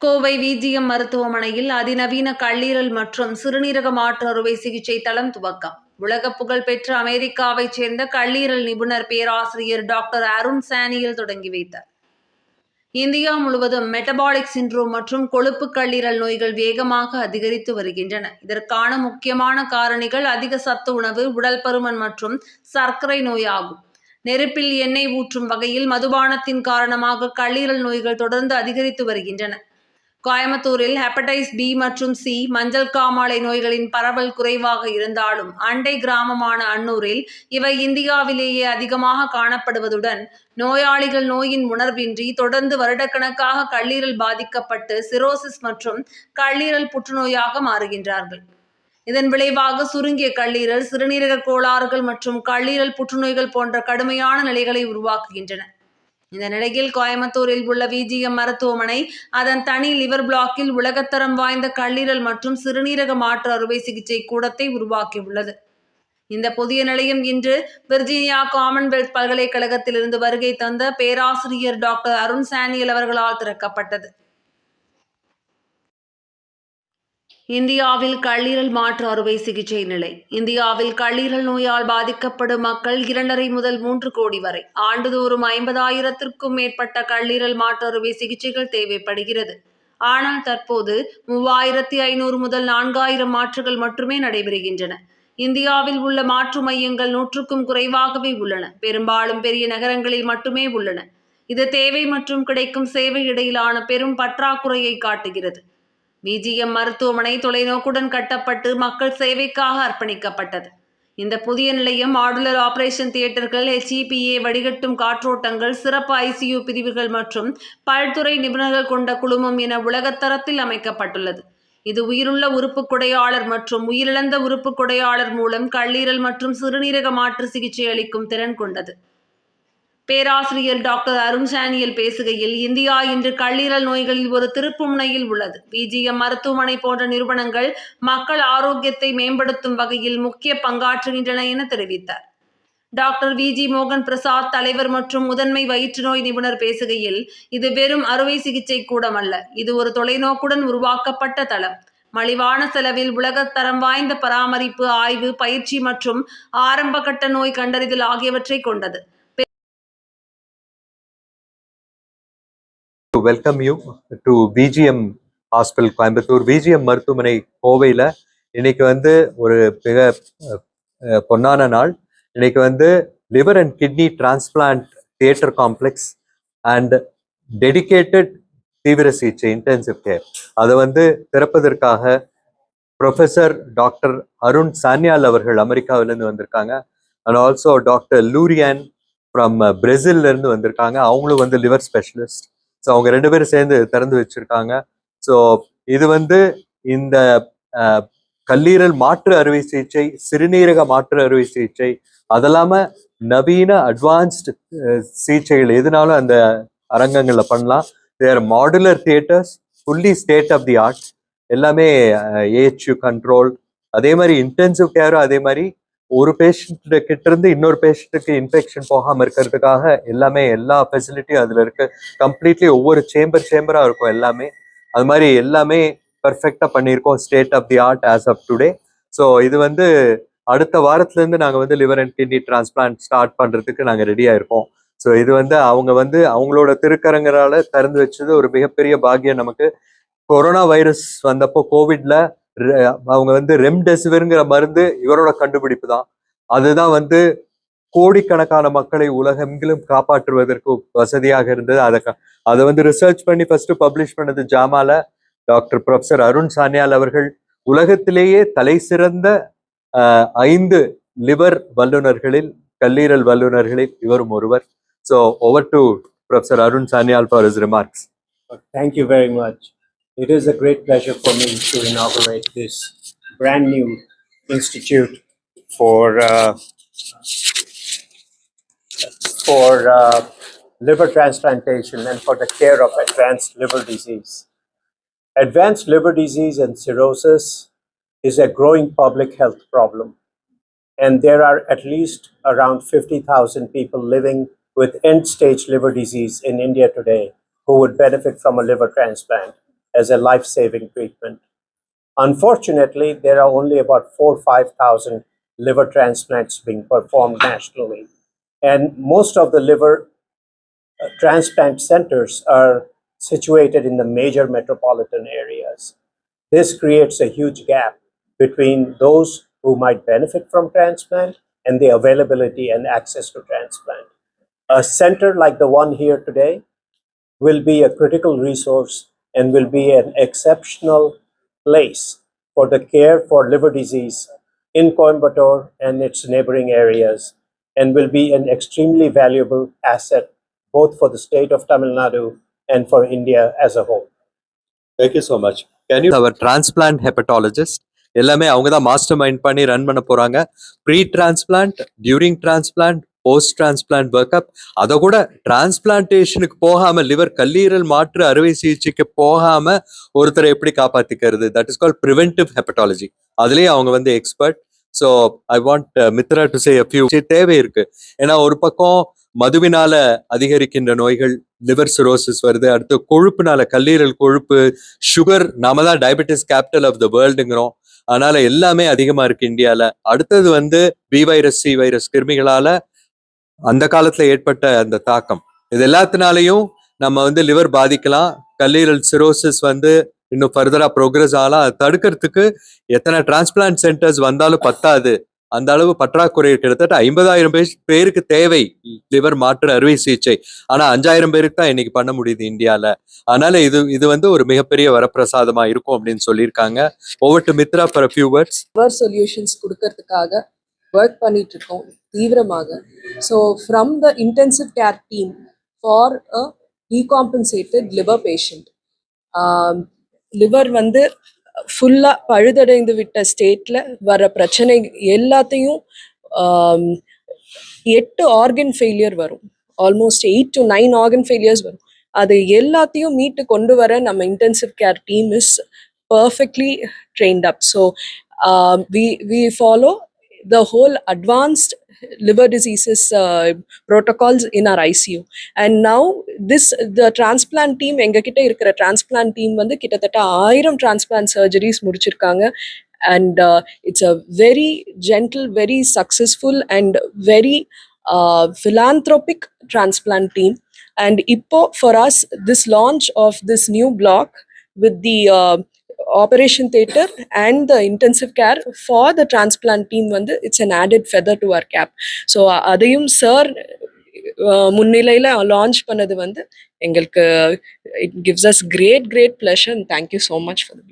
Kovai VGM மருத்துவமனையில் அதிநவீன கல்லீரல் மற்றும் சிறுநீரக மாற்று அறுவை சிகிச்சை தளம் துவக்கம். உலக புகழ்பெற்ற அமெரிக்காவைச் சேர்ந்த கல்லீரல் நிபுணர் பேராசிரியர் டாக்டர் அருண் சானியல் தொடங்கி வைத்தார். இந்தியா முழுவதும் மெட்டபாலிக் சின்ட்ரோம் மற்றும் கொழுப்பு கல்லீரல் நோய்கள் வேகமாக அதிகரித்து வருகின்றன. இதற்கான முக்கியமான காரணிகள் அதிக சத்து உணவு உடல் பருமன் மற்றும் சர்க்கரை நோய் ஆகும் நெருப்பில் எண்ணெய் ஊற்றும் வகையில் மதுபானத்தின் காரணமாக கல்லீரல் நோய்கள் தொடர்ந்து அதிகரித்து வருகின்றன. கோயம்புத்தூரில் ஹெப்படைஸ் பி மற்றும் சி மஞ்சள் காமாலை நோய்களின் பரவல் குறைவாக இருந்தாலும் அண்டை கிராமமான அன்னூரில் இவை இந்தியாவிலேயே அதிகமாக காணப்படுவதுடன் நோயாளிகள் நோயின் உணர்வின்றி தொடர்ந்து வருடக்கணக்காக கல்லீரல் பாதிக்கப்பட்டு சிரோசிஸ் மற்றும் கல்லீரல் புற்றுநோயாக மாறுகின்றார்கள். இதன் விளைவாக சுருங்கிய கல்லீரல் சிறுநீரக கோளாறுகள் மற்றும் கல்லீரல் புற்றுநோய்கள் போன்ற கடுமையான நிலைகளை உருவாக்குகின்றன. இந்த நிலையில் கோயம்புத்தூரில் உள்ள விஜிஎம் மருத்துவமனை அதன் தனி லிவர் பிளாக்கில் உலகத்தரம் வாய்ந்த கல்லீரல் மற்றும் சிறுநீரக மாற்று அறுவை சிகிச்சை கூடத்தை உருவாக்கியுள்ளது. இந்த புதிய நிலையம் இன்று விர்ஜீனியா காமன்வெல்த் பல்கலைக்கழகத்திலிருந்து வருகை தந்த பேராசிரியர் டாக்டர் அருண் சானியல் அவர்களால் திறக்கப்பட்டது. இந்தியாவில் கல்லீரல் மாற்று அறுவை சிகிச்சை நிலை. இந்தியாவில் கல்லீரல் நோயால் பாதிக்கப்படும் மக்கள் இரண்டரை முதல் மூன்று கோடி வரை. ஆண்டுதோறும் ஐம்பதாயிரத்திற்கும் மேற்பட்ட கல்லீரல் மாற்று அறுவை சிகிச்சைகள் தேவைப்படுகிறது. ஆனால் தற்போது மூவாயிரத்தி ஐநூறு முதல் நான்காயிரம் மாற்றுகள் மட்டுமே நடைபெறுகின்றன. இந்தியாவில் உள்ள மாற்று மையங்கள் நூற்றுக்கும் குறைவாகவே உள்ளன. பெரும்பாலும் பெரிய நகரங்களில் மட்டுமே உள்ளன. இது தேவை மற்றும் கிடைக்கும் சேவை இடையிலான பெரும் பற்றாக்குறையை காட்டுகிறது. விஜிஎம் மருத்துவமனை தொலைநோக்குடன் கட்டப்பட்டு மக்கள் சேவைக்காக அர்ப்பணிக்கப்பட்டது. இந்த புதிய நிலையம் மாடுலர் ஆபரேஷன் தியேட்டர்கள் ஹெச்இபிஏ வடிகட்டும் காற்றோட்டங்கள் சிறப்பு ஐசியு பிரிவுகள் மற்றும் பல்துறை நிபுணர்கள் கொண்ட குழுமம் என உலகத்தரத்தில் அமைக்கப்பட்டுள்ளது. இது உயிருள்ள உறுப்பு கொடையாளர் மற்றும் உயிரிழந்த உறுப்பு கொடையாளர் மூலம் கல்லீரல் மற்றும் சிறுநீரக மாற்று சிகிச்சை அளிக்கும் திறன் கொண்டது. பேராசிரியர் டாக்டர் அருண் சானியல் பேசுகையில் இந்தியா இன்று கல்லீரல் நோய்களில் ஒரு திருப்பு முனையில் உள்ளது. பிஜிஎம் மருத்துவமனை போன்ற நிறுவனங்கள் மக்கள் ஆரோக்கியத்தை மேம்படுத்தும் வகையில் முக்கிய பங்காற்றுகின்றன என தெரிவித்தார். டாக்டர் வி ஜி மோகன் பிரசாத் தலைவர் மற்றும் முதன்மை வயிற்று நோய் நிபுணர் பேசுகையில் இது வெறும் அறுவை சிகிச்சை கூடமல்ல இது ஒரு தொலைநோக்குடன் உருவாக்கப்பட்ட தளம். மலிவான செலவில் உலகத்தரம் வாய்ந்த பராமரிப்பு ஆய்வு பயிற்சி மற்றும் ஆரம்பகட்ட நோய் கண்டறிதல் ஆகியவற்றை கொண்டது. Welcome you to PGM hospital Coimbatore PGM மருத்துவமனை கோவையில் இன்னைக்கு வந்து ஒரு மிக பொன்னான நாள். இன்னைக்கு வந்து liver and kidney transplant theatre complex and dedicated தீவிர சிகிச்சை இன்டென்சிவ் கேர் அதை வந்து திறப்பதற்காக ப்ரொஃபஸர் டாக்டர் அருண் சான்யால் அவர்கள் அமெரிக்காவிலேருந்து வந்திருக்காங்க. And also doctor Lurian from இருந்து வந்திருக்காங்க. அவங்களும் வந்து லிவர் ஸ்பெஷலிஸ்ட் ஸோ அவங்க ரெண்டு பேரும் சேர்ந்து திறந்து வச்சிருக்காங்க. ஸோ இது வந்து இந்த கல்லீரல் மாற்று அறுவை சிகிச்சை சிறுநீரக மாற்று அறுவை சிகிச்சை அதெல்லாம நவீன அட்வான்ஸ்டு சிகிச்சைகள் எதுனாலும் அந்த அரங்கங்களில் பண்ணலாம். There modular theatres fully state of the art எல்லாமே ஏஹெச்யூ கண்ட்ரோல் அதே மாதிரி இன்டென்சிவ் கேரும் அதே மாதிரி ஒரு பேஷண்ட் கிட்ட இருந்து இன்னொரு பேஷண்ட்டுக்கு இன்ஃபெக்ஷன் போகாமல் இருக்கிறதுக்காக எல்லாமே எல்லா ஃபெசிலிட்டியும் அதில் இருக்கு. கம்ப்ளீட்லி ஒவ்வொரு சேம்பர் சேம்பராக இருக்கும் எல்லாமே. அது மாதிரி எல்லாமே பர்ஃபெக்டாக பண்ணியிருக்கோம் state of the art as of today so இது வந்து அடுத்த வாரத்துலேருந்து நாங்கள் வந்து liver and kidney transplant start பண்ணுறதுக்கு நாங்கள் ரெடியாக இருக்கோம் ஸோ இது வந்து அவங்க வந்து அவங்களோட திருக்கரங்களால திறந்து வச்சது ஒரு மிகப்பெரிய பாக்கியம் நமக்கு. கொரோனா வைரஸ் வந்தப்போ கோவிட்ல அவங்க வந்து ரெம்டெசிவிர்ங்கிற மருந்து இவரோட கண்டுபிடிப்பு தான். அதுதான் வந்து கோடிக்கணக்கான மக்களை உலகெங்கிலும் காப்பாற்றுவதற்கு வசதியாக இருந்தது. அதை அதை வந்து ரிசர்ச் பண்ணி ஃபர்ஸ்ட் பப்ளிஷ் பண்ணது ஜாமால டாக்டர் ப்ரொஃபசர் அருண் சானியால் அவர்கள். உலகத்திலேயே தலை சிறந்த ஐந்து லிவர் வல்லுநர்களில் கல்லீரல் வல்லுநர்களில் இவரும் ஒருவர். So over to professor Arun Sanyal for his remarks thank you very much. It is a great pleasure for me to inaugurate this brand new institute for uh, for uh, liver transplantation and for the care of advanced liver disease. Advanced liver disease and cirrhosis is a growing public health problem, and there are at least around 50,000 people living with end stage liver disease in India today who would benefit from a liver transplant. As a life saving treatment. Unfortunately, there are only about four 5,000 liver transplants being performed nationally. And most of the liver uh, transplant centers are situated in the major metropolitan areas. This creates a huge gap between those who might benefit from transplant and the availability and access to transplant. A center like the one here today will be a critical resource and will be an exceptional place for the care for liver disease in Coimbatore and its neighboring areas and will be an extremely valuable asset both for the state of Tamil Nadu and for India as a whole. Thank you so much can you our transplant hepatologist எல்லாமே அவங்க தான் master mind பண்ணி run பண்ண போறாங்க pre transplant during transplant post transplant workup அதை கூட டிரான்ஸ்பிளான்டேஷனுக்கு போகாம liver கல்லீரல் மாற்று அறுவை சிகிச்சைக்கு போகாம ஒருத்தரை எப்படி காப்பாத்திக்கிறது? That is call preventive hepatology அதுலயே அவங்க வந்து expert so I want Mitra to say few தேவை இருக்கு. ஏன்னா ஒரு பக்கம் மதுவினால அதிகரிக்கின்ற நோய்கள் லிவர் சிரோசிஸ் வருது. அடுத்து கொழுப்புனால கல்லீரல் கொழுப்பு சுகர் நாம தான் டயபெட்டிஸ் கேபிட்டல் ஆஃப் த வேர்ல்டுங்கிறோம் அதனால எல்லாமே அதிகமா இருக்கு இந்தியால. அடுத்தது வந்து பி வைரஸ் சி வைரஸ் கிருமிகளால அந்த காலத்துல ஏற்பட்ட அந்த தாக்கம். இது எல்லாத்தினாலையும் நம்ம வந்து லிவர் பாதிக்கலாம். கல்லீரல் சிரோசிஸ் வந்து இன்னும் ஃபர்தரா ப்ரோக்ரஸ் ஆகலாம். அதை தடுக்கிறதுக்கு எத்தனை டிரான்ஸ்பிளான்ட் சென்டர்ஸ் வந்தாலும் பத்தாது. அந்த அளவு பற்றாக்குறை கிட்டத்தட்ட ஐம்பதாயிரம் பேர் பேருக்கு தேவை லிவர் மாற்று அறுவை சிகிச்சை. ஆனா அஞ்சாயிரம் பேருக்கு தான் இன்னைக்கு பண்ண முடியுது இந்தியால. அதனால இது இது வந்து ஒரு மிகப்பெரிய வரப்பிரசாதமா இருக்கும் அப்படின்னு சொல்லியிருக்காங்க. Over to Mitra for few words liver solutions கொடுக்கறதுக்காக ஒர்க் பண்ணிட்டு இருக்கோம் தீவிரமாக so from the intensive care team for a decompensated liver patient liver வந்து ஃபுல்லாக பழுதடைந்து விட்ட ஸ்டேட்டில் வர பிரச்சனை எல்லாத்தையும் um, எட்டு ஆர்கன் ஃபெயிலியர் வரும். Almost eight to nine organ failures வரும். அது எல்லாத்தையும் மீட்டு கொண்டு வர நம்ம intensive care team is perfectly trained up so we we follow the whole advanced liver diseases uh, protocols in our ICU and now this the transplant team எங்ககிட்ட இருக்கிற transplant team வந்து கிட்டத்தட்ட ஆயிரம் transplant surgeries முடிச்சிருக்காங்க and uh, it's a very gentle very successful and very uh, philanthropic transplant team and இப்போ for us this launch of this new block with the uh, operation theatre and the intensive care for the transplant team வந்து it's an added feather to our cap so அதையும் sir முன்னிலையில் launch பண்ணது வந்து எங்களுக்கு it gives us great great pleasure and thank you so much for the